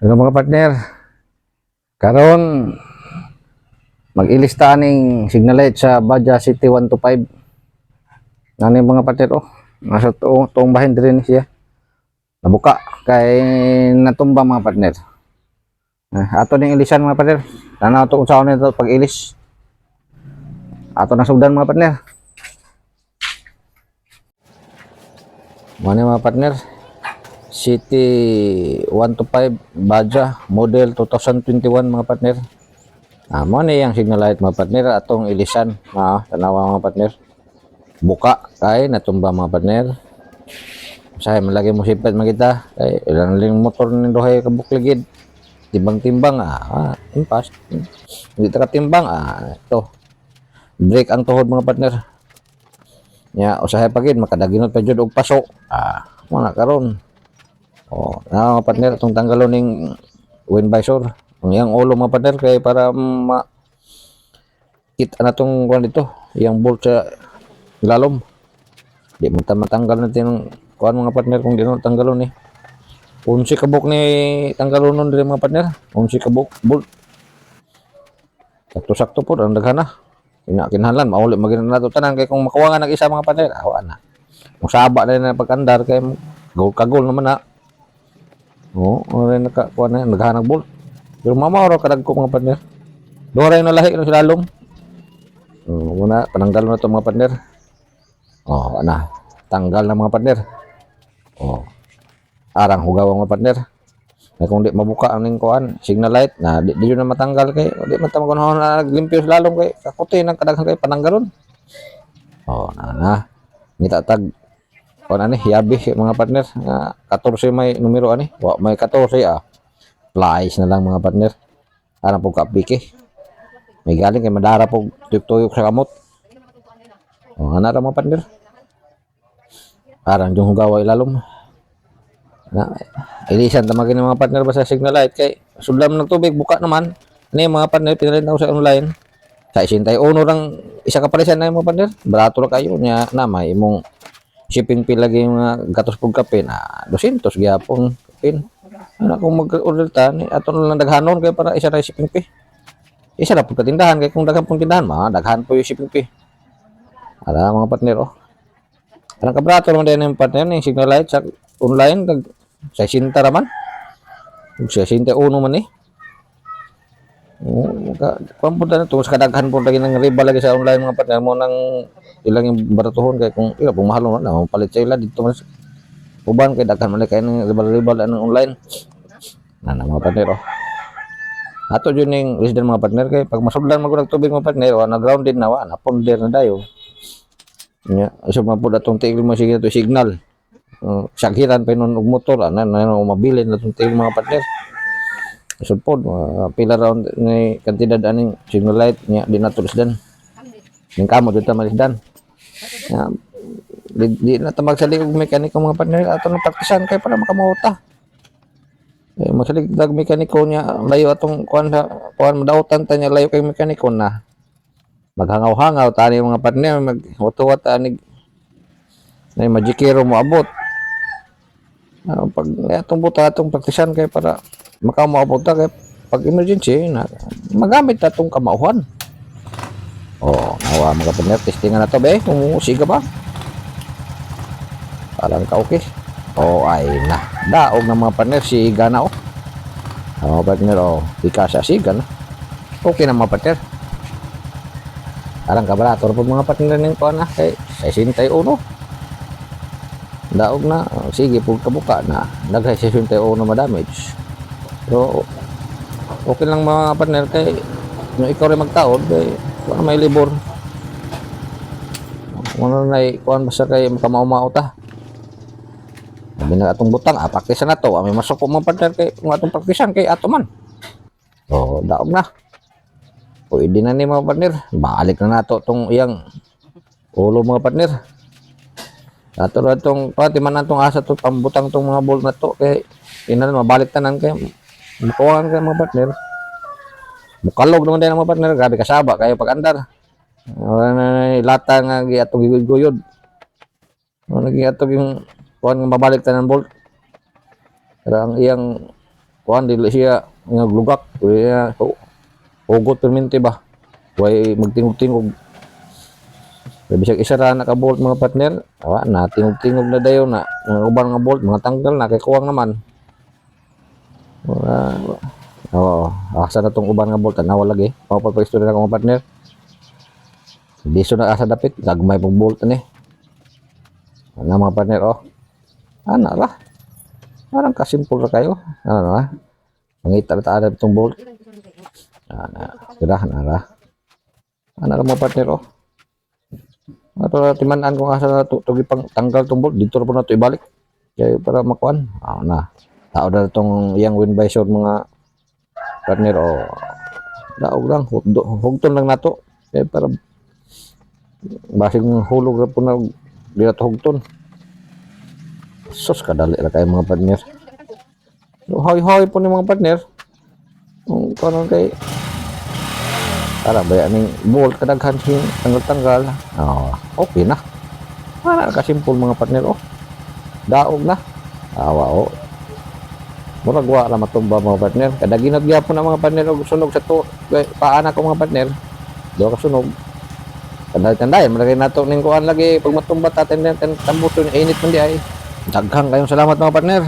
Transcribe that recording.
Hello mga partner. Karon mag-ilista ning signal light sa Baja City 125. Ano yung mga partner oh. Nasa to, tuong bahin din siya. Nabuka kay natumba mga partner. Ah, ato ning ilisan mga partner. Tanaw to kung saan nito pag ilis. Ato na sugdan mga partner. Mga mga partner. City 125 Baja model 2021 mga partner. Ah, mo ni ang signal light mga partner atong ilisan na tanawa mga partner. Buka kay natumba mga partner. Usahay man lagi mo sipet makita kay ilang ling motor ni duhay ka bukligid. Timbang-timbang ah, ah impas. Hindi ta timbang ah ito. Break ang tuhod mga partner. Nya usahay pagid makadaginot pa jud og paso. Ah, mo na karon. Oh, na mga partner itong tanggalon ning wind visor. Ang iyang ulo mga partner kay para ma kita na tong kuan dito, iyang bolt sa lalom. Di mo ta matanggal natin ng kuan mga partner kung di na tanggalon eh. Unsi kabuk ni tanggalon nun diri mga partner. Unsi kabuk bolt. Sakto-sakto po ang daghana. Ina kinahanglan mauli magina nato tanan kay kung makawangan ng isa mga partner, awa na. Musaba na na pagandar kay gol kagol naman na. Oo, oh, rin nakakuha na, naghanag bolt. Pero mama oro kadag ko mga partner. Duha rin na lahi ng silalom. Oh, muna, pananggal na ito mga partner. Oh, ana. Tanggal na mga partner. Oh. Arang hugaw mga partner. Na kung di mabuka ang ning kuan, signal light na di, di na matanggal kay di man na naglimpyo lalom kay kakuti nang kadaghan kay pananggalon. Oh, na na. Ngita tag kuan ani hiabi mga partner. Nga 14 may numero ani. Wa may 14 ah. Flies na lang mga partner. Ara po kapike may galing kay madara po tuyok-tuyok sa kamot. O ana ra mga partner. Arang yung hugawa ilalom. Na ilisan ta magini mga partner ba sa signal light? Kay sudlam ng tubig buka naman. Ni mga partner pinalin ako sa online? Sa isintay uno rang isa ka palisan na mga partner. Barato ra kayo nya na may imong shipping fee lagi mga gatos pug kape na 200 gyapon kapin ana kung mag-order ta ni ato na lang daghanon kay para isa ra shipping fee. Isa ra pud ka tindahan kay kung daghan pong tindahan ma daghan po yung shipping fee. Ara mga partner oh. Anong kabrato naman din yung partner ni signal light sa online kag sa sinta raman. Sa sinta uno man eh Kuan pud na to. Sa kadaghan pud lagi ng riba lagi sa online mga partner. Mo nang ilang yung baratuhon kay kung ila kung mahal na palit sa ila dito man sa- uban kay daghan man kay ng riba-riba ng online. Na na mga partner oh. Ato yun yung resident mga partner kay pag masudlan mag tubig mga partner wa na grounded na wa na ponder na dayo. Nya so man pud tigil mo sige to signal. Uh, sakhiran pa nun og motor ana na na mabilin na tong tigil mga partner Po, uh, pila round ni kantidad aning signal light niya di natulis dan. Ning kamo dito malisdan. Ya, di, di na tamag sali og mekaniko mga partner ato na praktisan kay para makamauta. Eh, masalig dag mekaniko niya layo atong kuan kuan madautan ta niya layo kay mekaniko na. Maghangaw-hangaw tani mga partner mag wat anig na magikiro mo abot. Ah, pag atong buta atong praktisan kay para makamaabot ta kay pag emergency na magamit ta tong kamauhan. Oh, nawa mga partner testingan na to be kung siga ba. Parang ka okay. Oh, ay na. Daog ng mga partner si Gana oh. Oh, partner oh, ika sa siga na. Okay na mga partner. Parang kabarator po mga partner ng kuha na kay 61. Daog na, sige po kabuka na. Naghay 61 na damage. So, okay lang mga partner kay kung ikaw rin magtaod, kay kung may libor. Ano na kuhan basta kay makamao ta. Sabi na atong butang, ah, praktisan na to. Ah, may masok mga partner kay kung atong praktisan kay ato man. So, daog na. Pwede na ni mga partner. Balik na nato tong iyang ulo mga partner. Ato ra tong pati man natong asa to pambutang tong mga bolt na to kay inan mabalik tanan kay Mukuhaan ka mga partner. Mukalog naman din ang mga partner. Grabe kasaba kayo pag andar. Lata nga giatog guyod-guyod. Wala na giatog yung kuhan nga mabalik tanan bolt. Pero ang iyang kuan dili siya nga glugak kuya so, hugot ba way magtingog-tingog Sabi siya isa ra naka-bolt mga partner awa na tingog-tingog na dayo na mga uban nga bolt mga tanggal na kay kuwang naman wala. Oo, asa na tong uban nga bolt tanawa lagi. Mapapag-istorya na ko mga partner Diso na asa dapit. Gagmay pong bolt ni ano mga partner oh. Ana ra parang kasimple ra kayo. Ano na mangita na tayo itong bolt. Ana kira na ra ana ra mga partner oh? Ato na timanan kung asa na to pang tanggal tong bolt. Dito na po na to ibalik. Kaya para makuan. Ah na tao na itong yang win by short mga partner oh. Daog lang hugton lang nato. Kaya para basig hulog ra po na di na to hugton. Sus kadali ra kayo mga partner. Hoy-hoy po ni mga partner. Kung kanon kay para ba yan bolt kadaghan sin tanggal-tanggal. Oh, okay na. Para kasimple mga partner oh. Daog na. Awa oh murag wa ra matumba mga partner. Kada ginat gyapon na mga partner og sunog sa to kay paana ko mga partner? Do ka sunog? Kada tanday malagay nato ning kuan lagi pag matumba taten tambutol init man di ay. Daghang kayong salamat mga partner